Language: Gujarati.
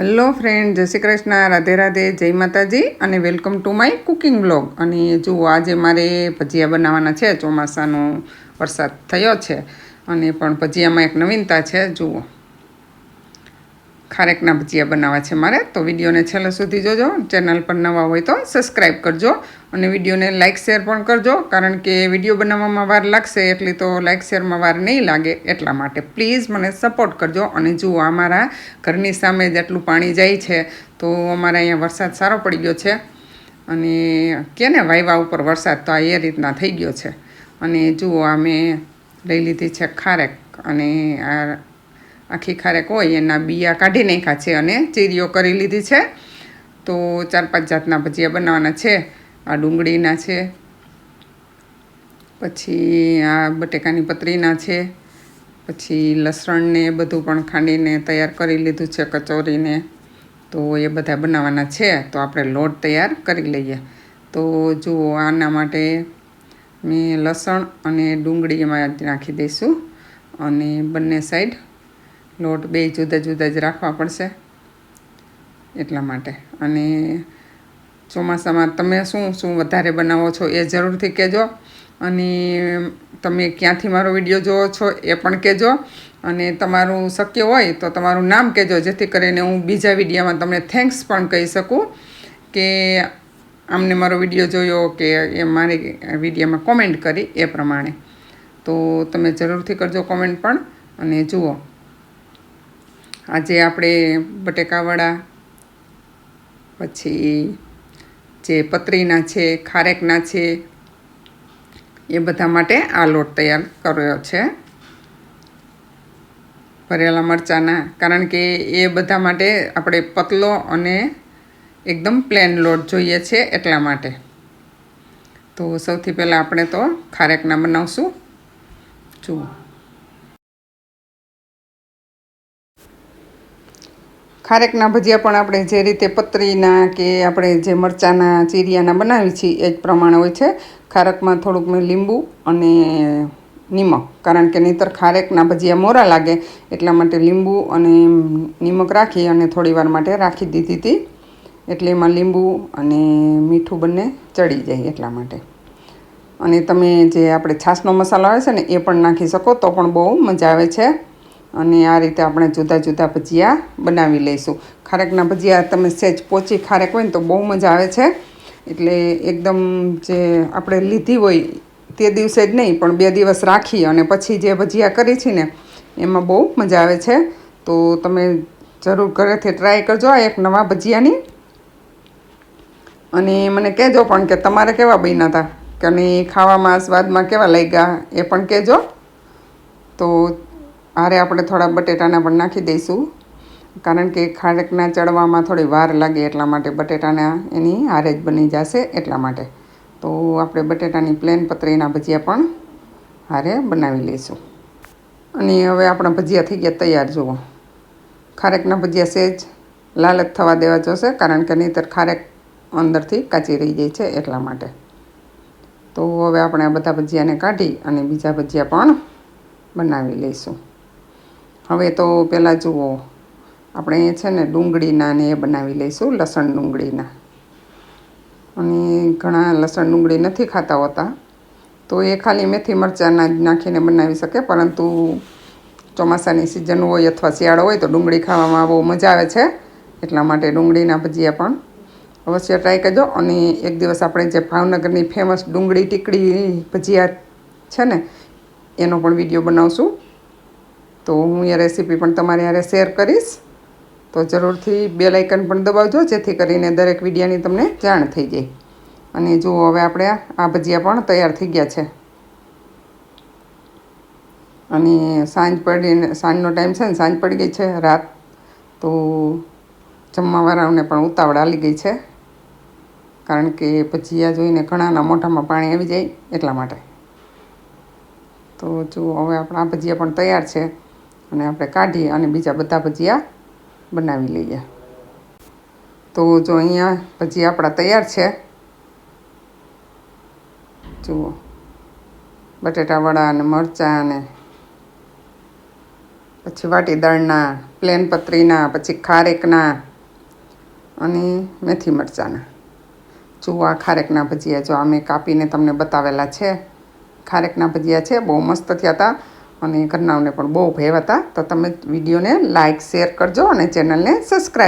હેલો ફ્રેન્ડ જય શ્રી કૃષ્ણ. રાધે રાધે. જય માતાજી અને welcome to my cooking blog અને જુઓ, આજે મારે ભજીયા બનાવવાના છે. ચોમાસાનો વરસાદ થયો છે અને પણ ભજીયામાં એક નવીનતા છે. જુઓ. ખારેકના ભજીયા બનાવવા છે મારે, તો વિડીયોને છેલ્લે સુધી જોજો. ચેનલ પર નવા હોય તો સબસ્ક્રાઈબ કરજો અને વિડીયોને લાઇક શેર પણ કરજો, કારણ કે વીડિયો બનાવવામાં વાર લાગશે, એટલી તો લાઇક શેરમાં વાર નહીં લાગે. એટલા માટે પ્લીઝ મને સપોર્ટ કરજો. અને જુઓ, અમારા ઘરની સામે જેટલું પાણી જાય છે, તો અમારે અહીંયા વરસાદ સારો પડી ગયો છે. અને કે ને વાયવા ઉપર વરસાદ? તો આ એ રીતના થઈ ગયો છે. અને જુઓ, આ મેં લઈ લીધી છે ખારેક. અને આ આખી ખારેક હોય એના બિયા કાઢી નાખ્યા છે અને ચીરીઓ કરી લીધી છે. તો ચાર પાંચ જાતના ભજીયા બનાવવાના છે, આ ડુંગળીના છે, પછી આ બટેકાની પતરીના છે, પછી લસણને બધું પણ ખાંડીને તૈયાર કરી લીધું છે કચોરીને. તો એ બધા બનાવવાના છે, તો આપણે લોટ તૈયાર કરી લઈએ. તો જુઓ આના માટે મેં લસણ અને ડુંગળી એમાં નાખી દઈશું. અને બંને સાઈડ લોટ બે જુદા જુદા જ રાખવા પડશે એટલા માટે. અને ચોમાસામાં તમે શું શું વધારે બનાવો છો એ જરૂરથી કહેજો. અને તમે ક્યાંથી મારો વીડિયો જોવો છો એ પણ કહેજો. અને તમારું શક્ય હોય તો તમારું નામ કહેજો, જેથી કરીને હું બીજા વિડીયામાં તમને થેન્ક્સ પણ કહી શકું કે આમને મારો વીડિયો જોયો કે એ મારી વિડીયામાં કોમેન્ટ કરી એ પ્રમાણે. તો તમે જરૂરથી કરજો કોમેન્ટ પણ અને જુઓ. આજે આપણે બટેકાવડા, પછી જે પતરીના છે, ખારેકના છે, એ બધા માટે આ લોટ તૈયાર કર્યો છે. ભરેલા મરચાંના, કારણ કે એ બધા માટે આપણે પતલો અને એકદમ પ્લેન લોટ જોઈએ છે એટલા માટે. તો સૌથી પહેલાં આપણે તો ખારેકના બનાવશું. જુઓ. ખારેકના ભજીયા પણ આપણે જે રીતે પતરીના કે આપણે જે મરચાંના ચીરિયાના બનાવી છીએ એ જ પ્રમાણે હોય છે. ખારેકમાં થોડુંક મેં લીંબુ અને નિમક, કારણ કે નહીંતર ખારેકના ભજીયા મોરા લાગે, એટલા માટે લીંબુ અને નિમક રાખી અને થોડી વાર માટે રાખી દીધી હતી. એટલે એમાં લીંબુ અને મીઠું બંને ચડી જાય એટલા માટે. અને તમે જે આપણે છાશનો મસાલો આવે છે ને, એ પણ નાખી શકો, તો પણ બહુ મજા આવે છે. અને આ રીતે આપણે જુદા જુદા ભજીયા બનાવી લઈશું. ખારેકના ભજીયા તમે સહેજ પોચી ખારેક હોય ને તો બહુ મજા આવે છે. એટલે એકદમ જે આપણે લીધી હોય તે દિવસે જ નહીં, પણ બે દિવસ રાખી અને પછી જે ભજીયા કરી છે ને, એમાં બહુ મજા આવે છે. તો તમે જરૂર ઘરેથી ટ્રાય કરજો આ એક નવા ભજીયાની. અને મને કહેજો પણ કે તમારે કેવા બન્યા હતા કે અને ખાવામાં સ્વાદમાં કેવા લાગ્યા એ પણ કહેજો. તો હારે આપણે થોડા બટેટાના પણ નાખી દઈશું. કારણ કે ખારેકના ચડવામાં થોડી વાર લાગે એટલા માટે બટેટાના એની હારે જ બની જશે એટલા માટે. તો આપણે બટેટાની પ્લેન પતરીના ભજીયા પણ હારે બનાવી લઈશું. અને હવે આપણા ભજીયા થઈ ગયા તૈયાર, જુઓ. ખારેકના ભજીયા સહેજ લાલચ થવા દેવા જોશે, કારણ કે નહીંતર ખારેક અંદરથી કાચી રહી જાય છે એટલા માટે. તો હવે આપણે આ બધા ભજીયાને કાઢી અને બીજા ભજીયા પણ બનાવી લઈશું. હવે તો પહેલાં જુઓ, આપણે છે ને ડુંગળીના ને એ બનાવી લઈશું, લસણ ડુંગળીના. અને ઘણા લસણ ડુંગળી નથી ખાતા હોતા, તો એ ખાલી મેથી મરચાંના જ નાખીને બનાવી શકે, પરંતુ ચોમાસાની સિઝન હોય અથવા શિયાળો હોય તો ડુંગળી ખાવામાં બહુ મજા આવે છે, એટલા માટે ડુંગળીના ભજીયા પણ અવશ્ય ટ્રાય કરજો. અને એક દિવસ આપણે જે ભાવનગરની ફેમસ ડુંગળી ટીકડી ભજીયા છે ને, એનો પણ વીડિયો બનાવશું. તો હું એ રેસીપી પણ તમારી હારે શેર કરીશ. તો જરૂરથી બે લાઇકન પણ દબાવજો, જેથી કરીને દરેક વિડીયાની તમને જાણ થઈ જાય. અને જુઓ હવે આપણે આ ભજીયા પણ તૈયાર થઈ ગયા છે. અને સાંજ પડીને સાંજનો ટાઈમ છે ને, સાંજ પડી ગઈ છે રાત. તો જમવાવાળાઓને પણ ઉતાવળ આવી ગઈ છે. કારણ કે ભજીયા જોઈને ઘણાના મોઢામાં પાણી આવી જાય એટલા માટે. તો જુઓ હવે આપણા ભજીયા પણ તૈયાર છે. અને આપણે કાઢી અને બીજા બધા ભજીયા બનાવી લઈએ. તો જો અહીંયા ભજીયા આપણા તૈયાર છે. જુઓ. બટેટા વડા અને મરચાં અને પછી વાટી દાળના પ્લેન પતરીના, પછી ખારેકના અને મેથી મરચાંના. જુઓ આ ખારેકના ભજીયા જો અમે કાપીને તમને બતાવેલા છે. ખારેકના ભજીયા છે, બહુ મસ્ત થયા હતા અને ઘરનાઓને પણ બહુ ભેવ હતા. તો તમે વિડીયોને લાઇક શેર કરજો અને ચેનલને સબસ્ક્રાઈબ